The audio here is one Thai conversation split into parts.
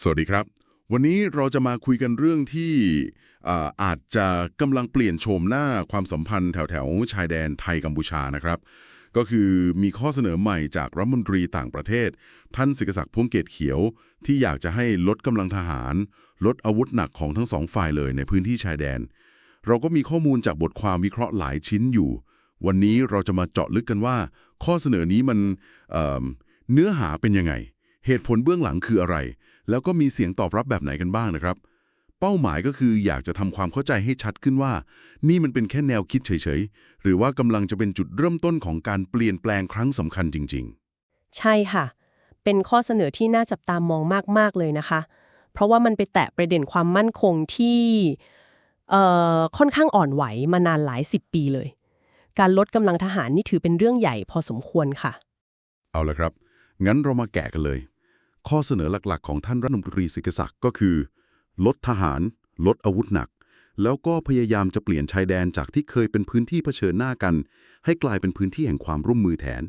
สวัสดีครับ วันนี้เราจะมาคุยกันเรื่องที่อาจจะกำลังเปลี่ยนโฉมหน้าความสัมพันธ์แถวๆชายแดนไทยกัมพูชานะครับ ก็คือมีข้อเสนอใหม่จากรัฐมนตรีต่างประเทศ ท่านศิกศักดิ์พงเกตเขียว ที่อยากจะให้ลดกำลังทหาร ลดอาวุธหนักของทั้งสองฝ่ายเลยในพื้นที่ชายแดน เราก็มีข้อมูลจากบทความวิเคราะห์หลายชิ้นอยู่ วันนี้เราจะมาเจาะลึกกันว่า ข้อเสนอนี้มันเเนื้อหาเป็นยังไง เหตุผลเบื้องหลังคืออะไร แล้วก็มีเสียงตอบรับแบบไหนกันบ้างนะครับ เป้าหมายก็คืออยากจะทำความเข้าใจให้ชัดขึ้นว่า นี่มันเป็นแค่แนวคิดเฉยๆ หรือว่ากำลังจะเป็นจุดเริ่มต้นของการเปลี่ยนแปลงครั้งสำคัญจริงใช่ค่ะ เป็นข้อเสนอที่น่าจับตามองมากๆเลยนะคะ เพราะว่ามันไปแตะประเด็นความมั่นคงที่เอ่อค่อนข้างอ่อนไหวมานานหลายสิบปีเลย การลดกำลังทหารนี่ถือเป็นเรื่องใหญ่พอสมควรค่ะๆเอาละครับ งั้นเรามาแกะกันเลย ข้อเสนอหลักๆ ของท่านรัฐมนตรีศิกศักดิ์ก็คือ ลดทหาร ลดอาวุธหนัก แล้วก็พยายามจะเปลี่ยนชายแดนจากที่เคยเป็นพื้นที่เผชิญหน้ากัน ให้กลายเป็นพื้นที่แห่งความร่วมมือแทน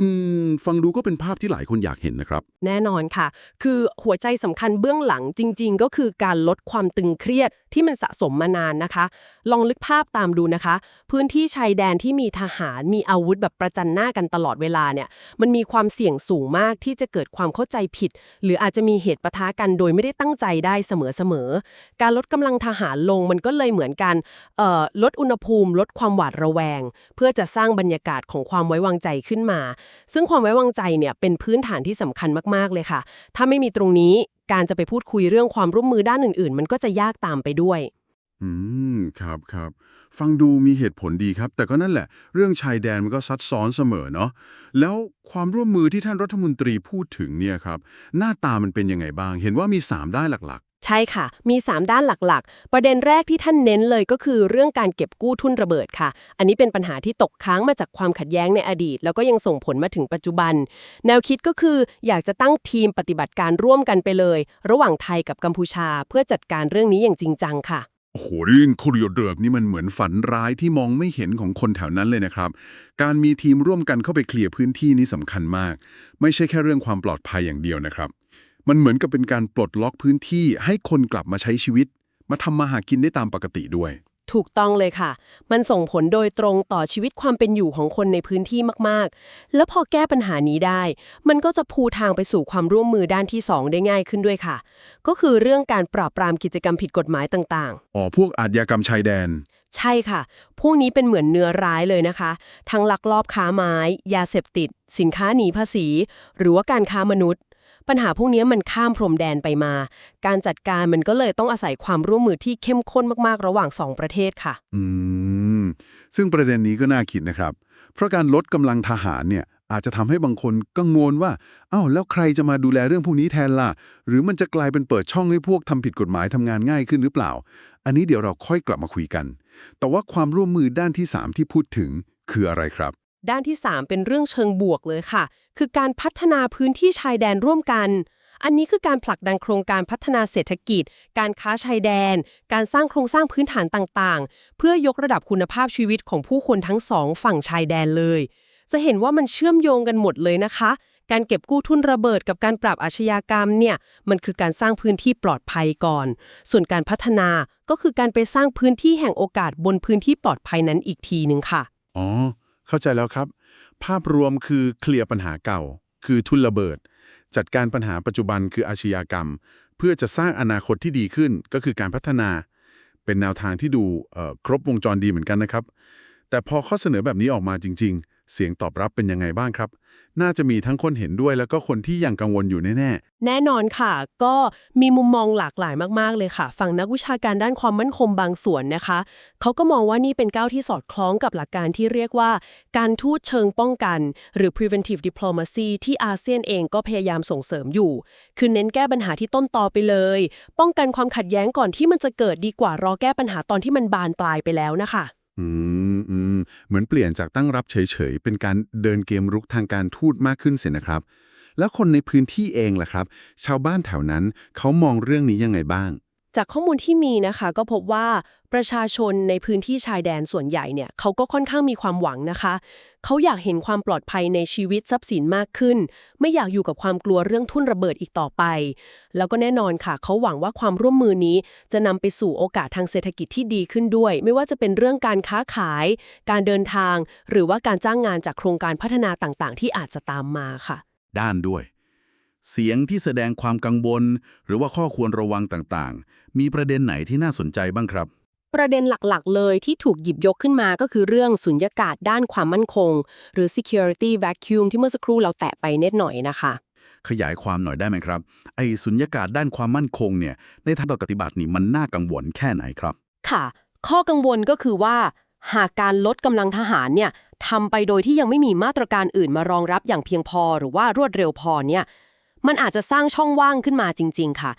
อืม ฟังดูก็เป็นภาพที่หลายคนอยากเห็นนะครับ แน่นอนค่ะ คือหัวใจสำคัญเบื้องหลังจริง ๆ ก็คือการลดความตึงเครียดที่มันสะสมมานานนะคะ ลองลึกภาพตามดูนะคะ พื้นที่ชายแดนที่มีทหารมีอาวุธแบบประจันหน้ากันตลอดเวลาเนี่ย มันมีความเสี่ยงสูงมากที่จะเกิดความเข้าใจผิด หรืออาจจะมีเหตุปะทะกันโดยไม่ได้ตั้งใจได้เสมอๆ การลดกำลังทหารลงมันก็เลยเหมือนกันเอ่อลดอุณหภูมิ ลดความหวาดระแวง เพื่อจะสร้างบรรยากาศของความไว้วางใจขึ้นมาซึ่งความไว้วางใจเนี่ยเป็นพื้นฐานที่สำคัญมากๆเลยค่ะ ถ้าไม่มีตรงนี้การจะไปพูดคุยเรื่องความร่วมมือด้านอื่น ๆ มันก็จะยากตามไปด้วย อืม ครับครับ ฟังดูมีเหตุผลดีครับ แต่ก็นั่นแหละ เรื่องชายแดนมันก็ซับซ้อนเสมอเนาะ แล้วความร่วมมือที่ท่านรัฐมนตรีพูดถึงเนี่ยครับ หน้าตามันเป็นยังไงบ้าง เห็นว่ามี 3 ด้านหลัก ใช่ค่ะ มี 3 ด้านหลักๆ ประเด็นแรกที่ท่านเน้นเลยก็คือเรื่องการเก็บกู้ทุนระเบิดค่ะ อันนี้เป็นปัญหาที่ตกค้างมาจากความขัดแย้งในอดีต แล้วก็ยังส่งผลมาถึงปัจจุบัน แนวคิดก็คืออยากจะตั้งทีมปฏิบัติการร่วมกันไปเลย ระหว่างไทยกับกัมพูชา เพื่อจัดการเรื่องนี้อย่างจริงจังค่ะ โอ้โหเรื่องคุริโอเดือบนี่มันเหมือนฝันร้ายที่มองไม่เห็นของคนแถวนั้นเลยนะครับ การมีทีมร่วมกันเข้าไปเคลียร์พื้นที่นี้สำคัญมาก ไม่ใช่แค่เรื่องความปลอดภัยอย่างเดียวนะครับ มันเหมือนกับเป็นการปลดล็อกพื้นที่ให้คนกลับมาใช้ชีวิต มาทำมาหากินได้ตามปกติด้วย ถูกต้องเลยค่ะ มันส่งผลโดยตรงต่อชีวิตความเป็นอยู่ของคนในพื้นที่มากๆ แล้วพอแก้ปัญหานี้ได้ มันก็จะพูทางไปสู่ความร่วมมือด้านที่ 2 ได้ง่ายขึ้นด้วยค่ะ ก็คือเรื่องการปราบปรามกิจกรรมผิดกฎหมายต่างๆอ๋อพวกอาชญากรรมชายแดนใช่ค่ะ พวกนี้เป็นเหมือนเนื้อร้ายเลยนะคะ ทั้งลักลอบค้าไม้ ยาเสพติด สินค้าหนีภาษี หรือว่าการค้ามนุษย์ ปัญหาพวกนี้มันข้ามพรมแดนไปมา การจัดการมันก็เลยต้องอาศัยความร่วมมือที่เข้มข้นมากๆ ระหว่างสองประเทศค่ะ อืม ซึ่งประเด็นนี้ก็น่าคิดนะครับ เพราะการลดกำลังทหารเนี่ยอาจจะทำให้บางคนกังวลว่าอ้าวแล้วใครจะมาดูแลเรื่องพวกนี้แทนล่ะ หรือมันจะกลายเป็นเปิดช่องให้พวกทำผิดกฎหมายทำงานง่ายขึ้นหรือเปล่า อันนี้เดี๋ยวเราค่อยกลับมาคุยกัน แต่ว่าความร่วมมือด้านที่ 3 ที่พูดถึงคืออะไรครับ ด้านที่ 3 เป็นเรื่องเชิงบวกเลยค่ะ คือการพัฒนาพื้นที่ชายแดนร่วมกัน อันนี้คือการผลักดันโครงการพัฒนาเศรษฐกิจ การค้าชายแดน การสร้างโครงสร้างพื้นฐานต่างๆ เพื่อยกระดับคุณภาพชีวิตของผู้คนทั้งสองฝั่งชายแดนเลย จะเห็นว่ามันเชื่อมโยงกันหมดเลยนะคะ การเก็บกู้ทุนระเบิดกับการปราบอาชญากรรมเนี่ย มันคือการสร้างพื้นที่ปลอดภัยก่อน ส่วนการพัฒนาก็คือการไปสร้างพื้นที่แห่งโอกาสบนพื้นที่ปลอดภัยนั้นอีกทีหนึ่งค่ะ อ๋อ เข้าใจแล้วครับ ภาพรวมคือเคลียร์ปัญหาเก่า คือทุนระเบิด จัดการปัญหาปัจจุบันคืออาชญากรรม เพื่อจะสร้างอนาคตที่ดีขึ้นก็คือการพัฒนา เป็นแนวทางที่ดูเอ่อครบวงจรดีเหมือนกันนะครับ แต่พอข้อเสนอแบบนี้ออกมาจริง ๆ เสียงตอบรับเป็นยังไงบ้างครับ น่าจะมีทั้งคนเห็นด้วยแล้วก็คนที่ยังกังวลอยู่แน่ แน่นอนค่ะ ก็มีมุมมองหลากหลายมากๆเลยค่ะ ฝั่งนักวิชาการด้านความมั่นคงบางส่วนนะคะ เขาก็มองว่านี่เป็นก้าวที่สอดคล้องกับหลักการที่เรียกว่า การทูตเชิงป้องกัน หรือ preventive diplomacy ที่อาเซียนเองก็พยายามส่งเสริมอยู่ คือเน้นแก้ปัญหาที่ต้นตอไปเลย ป้องกันความขัดแย้งก่อนที่มันจะเกิดดีกว่ารอแก้ปัญหาตอนที่มันบานปลายไปแล้วนะคะ ๆ อืมอืม เหมือนเปลี่ยนจากตั้งรับเฉยๆ เป็นการเดินเกมรุกทางการทูตมากขึ้นเสียนะครับ แล้วคนในพื้นที่เองล่ะครับ ชาวบ้านแถวนั้นเขามองเรื่องนี้ยังไงบ้าง จากข้อมูลที่มีนะคะ ก็พบว่าประชาชนในพื้นที่ชายแดนส่วนใหญ่เนี่ยเขาก็ค่อนข้างมีความหวังนะคะ เขาอยากเห็นความปลอดภัยในชีวิตทรัพย์สินมากขึ้น ไม่อยากอยู่กับความกลัวเรื่องทุ่นระเบิดอีกต่อไป แล้วก็แน่นอนค่ะ เขาหวังว่าความร่วมมือนี้ จะนำไปสู่โอกาสทางเศรษฐกิจที่ดีขึ้นด้วย ไม่ว่าจะเป็นเรื่องการค้าขาย การเดินทาง หรือว่าการจ้างงานจากโครงการพัฒนาต่างๆ ที่อาจจะตามมาค่ะ ด้านด้วย เสียงที่แสดงความกังวล หรือว่าข้อควรระวังต่างๆ มีประเด็นไหนที่น่าสนใจบ้างครับ ประเด็นหลักๆ เลยที่ถูกหยิบยกขึ้นมาก็คือเรื่องสุญญากาศด้านความมั่นคง หรือ security vacuum ที่เมื่อสักครู่เราแตะไปเน็ดหน่อยนะคะ ขยายความหน่อยได้ไหมครับ ไอ้สุญญากาศด้านความมั่นคงเนี่ยในทางปฏิบัตินี่มันน่ากังวลแค่ไหนครับ ค่ะ ข้อกังวลก็คือว่า หากการลดกำลังทหารเนี่ยทำไปโดยที่ยังไม่มีมาตรการอื่นมารองรับอย่างเพียงพอ หรือว่ารวดเร็วพอเนี่ย มันอาจจะสร้างช่องว่างขึ้นมาจริง ๆ ค่ะ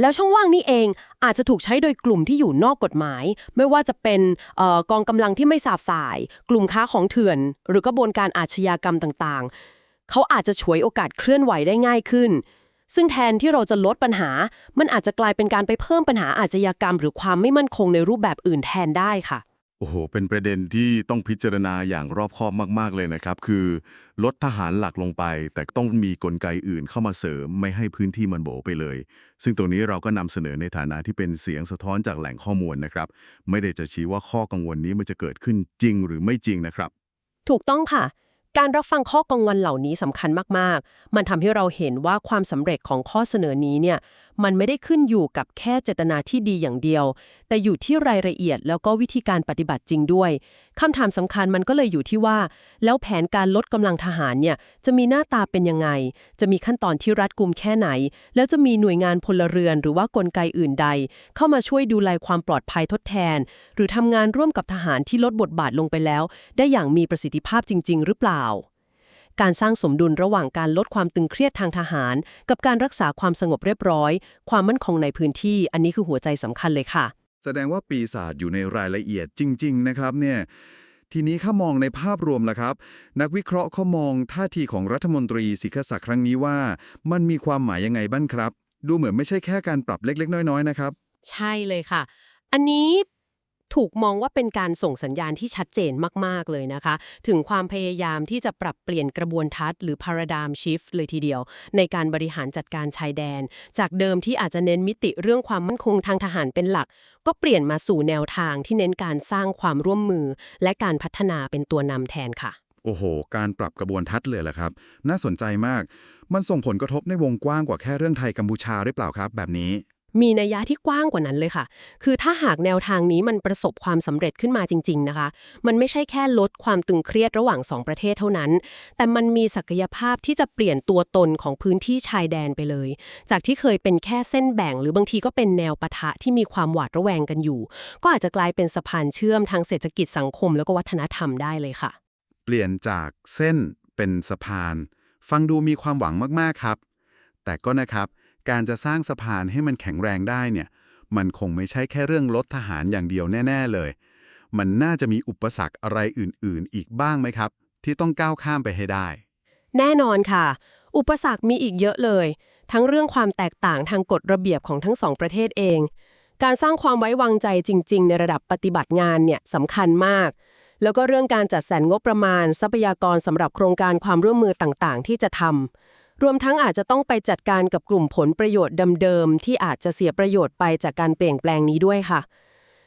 แล้วช่องว่างนี้เองอาจจะถูกใช้โดยกลุ่มที่อยู่นอกกฎหมาย ไม่ว่าจะเป็นออกองกำลังที่ไม่สาบสาย กลุ่มค้าของเถื่อน หรือกระบวนการอาชญากรรมต่างๆ เขาอาจจะฉวยโอกาสเคลื่อนไหวได้ง่ายขึ้นซึ่งแทนที่เราจะลดปัญหา มันอาจจะกลายเป็นการไปเพิ่มปัญหาอาชญากรรม หรือความไม่มั่นคงในรูปแบบอื่นแทนได้ค่ะ โอ้โห เป็นประเด็นที่ต้องพิจารณาอย่างรอบคอบมาก ๆ เลยนะครับ คือ ลดทหารหลักลงไป แต่ต้องมีกลไกอื่นเข้ามาเสริมไม่ให้พื้นที่มันโบไปเลย ซึ่งตรงนี้เราก็นำเสนอในฐานะที่เป็นเสียงสะท้อนจากแหล่งข้อมูลนะครับ ไม่ได้จะชี้ว่าข้อกังวลนี้มันจะเกิดขึ้นจริงหรือไม่จริงนะครับ ถูกต้องค่ะ การรับฟังข้อกังวลเหล่านี้สำคัญมาก ๆ มันทำให้เราเห็นว่าความสำเร็จของข้อเสนอนี้เนี่ย มันไม่ได้ขึ้นอยู่กับแค่เจตนาที่ดีอย่างเดียว แต่อยู่ที่รายละเอียดแล้วก็วิธีการปฏิบัติจริงด้วยคำถามสำคัญมันก็เลยอยู่ที่ว่า แล้วแผนการลดกำลังทหารเนี่ยจะมีหน้าตาเป็นยังไง จะมีขั้นตอนที่รัดกุมแค่ไหน แล้วจะมีหน่วยงานพลเรือนหรือว่ากลไกอื่นใด เข้ามาช่วยดูแลความปลอดภัยทดแทน หรือทำงานร่วมกับทหารที่ลดบทบาทลงไปแล้ว ได้อย่างมีประสิทธิภาพจริง ๆ หรือเปล่า การสร้างสมดุลระหว่างการลดความตึงเครียดทางทหาร กับการรักษาความสงบเรียบร้อย ความมั่นคงในพื้นที่ อันนี้คือหัวใจสำคัญเลยค่ะ แสดงว่าปีศาจอยู่ในรายละเอียดจริง ๆ นะครับเนี่ยทีนี้ข้ามองในภาพรวมล่ะครับ นักวิเคราะห์เขามองท่าทีของรัฐมนตรีสิกขศักดิ์ครั้งนี้ว่า มันมีความหมายยังไงบ้างครับ ดูเหมือนไม่ใช่แค่การปรับเล็กๆ น้อยๆนะครับ ใช่เลยค่ะ อันนี้ ถูกมองว่าเป็นการส่งสัญญาณที่ชัดเจนมาก ๆ เลยนะคะ ถึงความพยายามที่จะปรับเปลี่ยนกระบวนทัศน์หรือ paradigm shift เลยทีเดียว ในการบริหารจัดการชายแดน จากเดิมที่อาจจะเน้นมิติเรื่องความมั่นคงทางทหารเป็นหลัก ก็เปลี่ยนมาสู่แนวทางที่เน้นการสร้างความร่วมมือ และการพัฒนาเป็นตัวนำแทนค่ะโอ้โห การปรับกระบวนทัศน์เลยล่ะครับ น่าสนใจมาก มันส่งผลกระทบในวงกว้างกว่าแค่เรื่องไทยกัมพูชาหรือเปล่าครับ แบบนี้ มีนัยยะที่กว้างกว่านั้นเลยค่ะ คือถ้าหากแนวทางนี้มันประสบความสำเร็จขึ้นมาจริง ๆนะคะ มันไม่ใช่แค่ลดความตึงเครียดระหว่างสองประเทศเท่านั้น แต่มันมีศักยภาพที่จะเปลี่ยนตัวตนของพื้นที่ชายแดนไปเลย จากที่เคยเป็นแค่เส้นแบ่ง หรือบางทีก็เป็นแนวปะทะที่มีความหวาดระแวงกันอยู่ ก็อาจจะกลายเป็นสะพานเชื่อมทางเศรษฐกิจสังคม แล้วก็วัฒนธรรมได้เลยค่ะ เปลี่ยนจากเส้นเป็นสะพาน ฟังดูมีความหวังมากๆครับ แต่ก็นะครับ การจะสร้างสะพานให้มันแข็งแรงได้เนี่ยมันคงไม่ใช่แค่เรื่องลดทหารอย่างเดียวแน่ ๆเลย มันน่าจะมีอุปสรรคอะไรอื่นๆ อีกบ้างไหมครับ ที่ต้องก้าวข้ามไปให้ได้ แน่นอนค่ะ อุปสรรคมีอีกเยอะเลย ทั้งเรื่องความแตกต่างทางกฎระเบียบของทั้งสองประเทศเอง การสร้างความไว้วางใจจริง ๆ ในระดับปฏิบัติงานเนี่ยสำคัญมาก แล้วก็เรื่องการจัดสรรงบประมาณ ทรัพยากรสำหรับโครงการความร่วมมือต่างๆ ที่จะทำ รวมทั้งอาจจะต้องไปจัดการกับกลุ่มผลประโยชน์เดิมๆที่อาจจะเสียประโยชน์ไปจากการเปลี่ยนแปลงนี้ด้วยค่ะ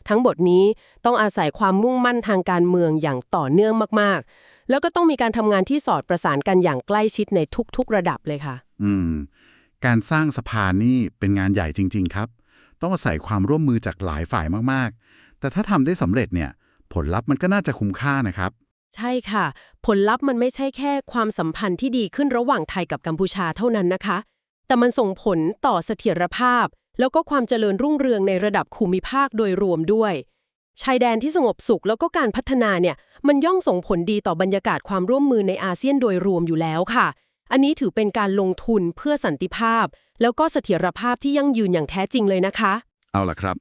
ทั้งหมดนี้ต้องอาศัยความมุ่งมั่นทางการเมืองอย่างต่อเนื่องมากๆ แล้วก็ต้องมีการทำงานที่สอดประสานกันอย่างใกล้ชิดในทุกๆระดับเลยค่ะ อืม การสร้างสะพานนี่เป็นงานใหญ่จริง ๆ ครับ ต้องอาศัยความร่วมมือจากหลายฝ่ายมากๆ แต่ถ้าทำได้สำเร็จเนี่ย ผลลัพธ์มันก็น่าจะคุ้มค่านะครับ ใช่ค่ะ ผลลัพธ์มันไม่ใช่แค่ความสัมพันธ์ที่ดีขึ้นระหว่างไทยกับกัมพูชาเท่านั้นนะคะ แต่มันส่งผลต่อเสถียรภาพ แล้วก็ความเจริญรุ่งเรืองในระดับภูมิภาคโดยรวมด้วย ชายแดนที่สงบสุขแล้วก็การพัฒนาเนี่ย มันย่อมส่งผลดีต่อบรรยากาศความร่วมมือในอาเซียนโดยรวมอยู่แล้วค่ะ อันนี้ถือเป็นการลงทุนเพื่อสันติภาพ แล้วก็เสถียรภาพที่ยั่งยืนอย่างแท้จริงเลยนะคะ เอาล่ะครับ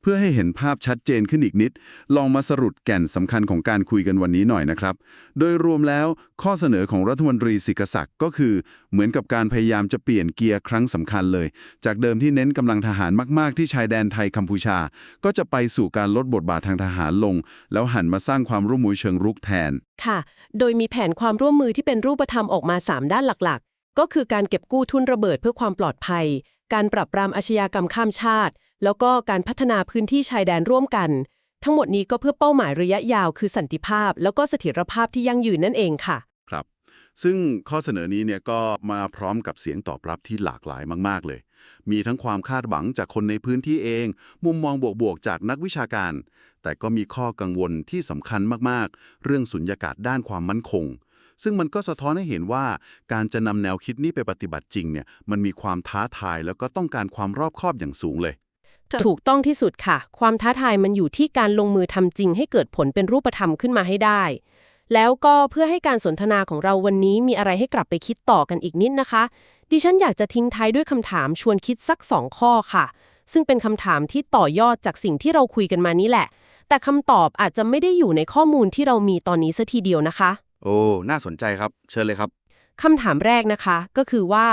เพื่อให้เห็นภาพชัดเจนขึ้นอีกนิด ลองมาสรุปแก่นสำคัญของการคุยกันวันนี้หน่อยนะครับ โดยรวมแล้วข้อเสนอของรัฐมนตรีสิกศักดิ์ก็คือ เหมือนกับการพยายามจะเปลี่ยนเกียร์ครั้งสำคัญเลย จากเดิมที่เน้นกำลังทหารมาก ๆ ที่ชายแดนไทยกัมพูชา ก็จะไปสู่การลดบทบาททางทหารลง แล้วหันมาสร้างความร่วมมือเชิงรุกแทน ค่ะ โดยมีแผนความร่วมมือที่เป็นรูปธรรมออกมา 3 ด้านหลักๆ ก็คือการเก็บกู้ทุนระเบิดเพื่อความปลอดภัย การปรับปรามอาชญากรรมข้ามชาติ แล้วก็การพัฒนาพื้นที่ชายแดนร่วมกัน ทั้งหมดนี้ก็เพื่อเป้าหมายระยะยาวคือสันติภาพ แล้วก็เสถียรภาพที่ยั่งยืนนั่นเองค่ะ ครับ ซึ่งข้อเสนอนี้เนี่ยก็มาพร้อมกับเสียงตอบรับที่หลากหลายมาก ๆ เลย มีทั้งความคาดหวังจากคนในพื้นที่เอง มุมมองบวกๆจากนักวิชาการ แต่ก็มีข้อกังวลที่สำคัญมากๆ เรื่องสุญญากาศด้านความมั่นคงซึ่งมันก็สะท้อนให้เห็นว่าการจะนำแนวคิดนี้ไปปฏิบัติจริงเนี่ยมันมีความท้าทายแล้วก็ต้องการความรอบคอบอย่างสูงเลย ถูกต้องที่สุดค่ะ ความท้าทายมันอยู่ที่การลงมือทำจริงให้เกิดผลเป็นรูปธรรมขึ้นมาให้ได้ แล้วก็เพื่อให้การสนทนาของเราวันนี้มีอะไรให้กลับไปคิดต่อกันอีกนิดนะคะ ดิฉันอยากจะทิ้งท้ายด้วยคำถามชวนคิดสักสองข้อค่ะ ซึ่งเป็นคำถามที่ต่อยอดจากสิ่งที่เราคุยกันมานี้แหละ แต่คำตอบอาจจะไม่ได้อยู่ในข้อมูลที่เรามีตอนนี้ซะทีเดียวนะคะ โอ้ น่าสนใจครับ เชิญเลยครับ คำถามแรกนะคะก็คือว่า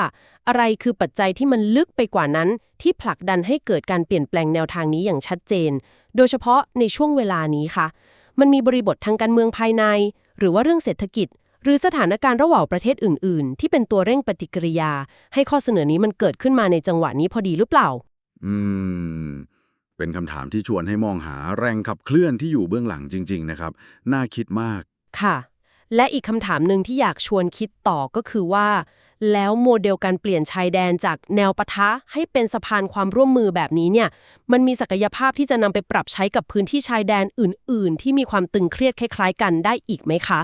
อะไรคือปัจจัยที่มันลึกไปกว่านั้น ที่ผลักดันให้เกิดการเปลี่ยนแปลงแนวทางนี้อย่างชัดเจน โดยเฉพาะในช่วงเวลานี้ค่ะ มันมีบริบททางการเมืองภายใน หรือว่าเรื่องเศรษฐกิจ หรือสถานการณ์ระหว่างประเทศอื่น ๆ ที่เป็นตัวเร่งปฏิกิริยา ให้ข้อเสนอนี้มันเกิดขึ้นมาในจังหวะนี้พอดีหรือเปล่า อืมเป็นคำถามที่ชวนให้มองหาแรงขับเคลื่อนที่อยู่เบื้องหลังจริง ๆ นะครับ น่าคิดมากค่ะ และอีกคำถามหนึ่งที่อยากชวนคิดต่อก็คือว่า แล้วโมเดลการเปลี่ยนชายแดนจากแนวปะทะให้เป็นสะพานความร่วมมือแบบนี้เนี่ย มันมีศักยภาพที่จะนำไปปรับใช้กับพื้นที่ชายแดนอื่น ๆ ที่มีความตึงเครียดคล้าย ๆ กันได้อีกไหมคะ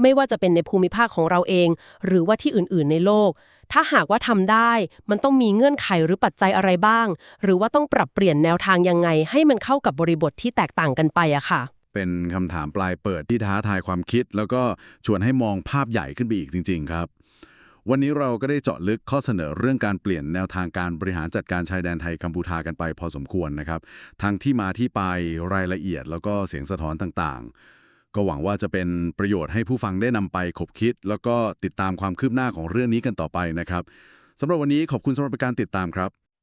ไม่ว่าจะเป็นในภูมิภาคของเราเอง หรือว่าที่อื่น ๆ ในโลก ถ้าหากว่าทำได้ มันต้องมีเงื่อนไขหรือปัจจัยอะไรบ้าง หรือว่าต้องปรับเปลี่ยนแนวทางยังไง ให้มันเข้ากับบริบทที่แตกต่างกันไปอะค่ะ เป็นคำถามปลายเปิดที่ท้าทายความคิด แล้วก็ชวนให้มองภาพใหญ่ขึ้นไปอีกจริง ๆ ครับ วันนี้เราก็ได้เจาะลึกข้อเสนอเรื่องการเปลี่ยนแนวทางการบริหารจัดการชายแดนไทยกัมพูชากันไปพอสมควรนะครับทั้งที่มาที่ไปรายละเอียด แล้วก็เสียงสะท้อนต่างๆ ก็หวังว่าจะเป็นประโยชน์ให้ผู้ฟังได้นำไปขบคิด แล้วก็ติดตามความคืบหน้าของเรื่องนี้กันต่อไปนะครับสำหรับวันนี้ขอบคุณสำหรับการติดตามครับ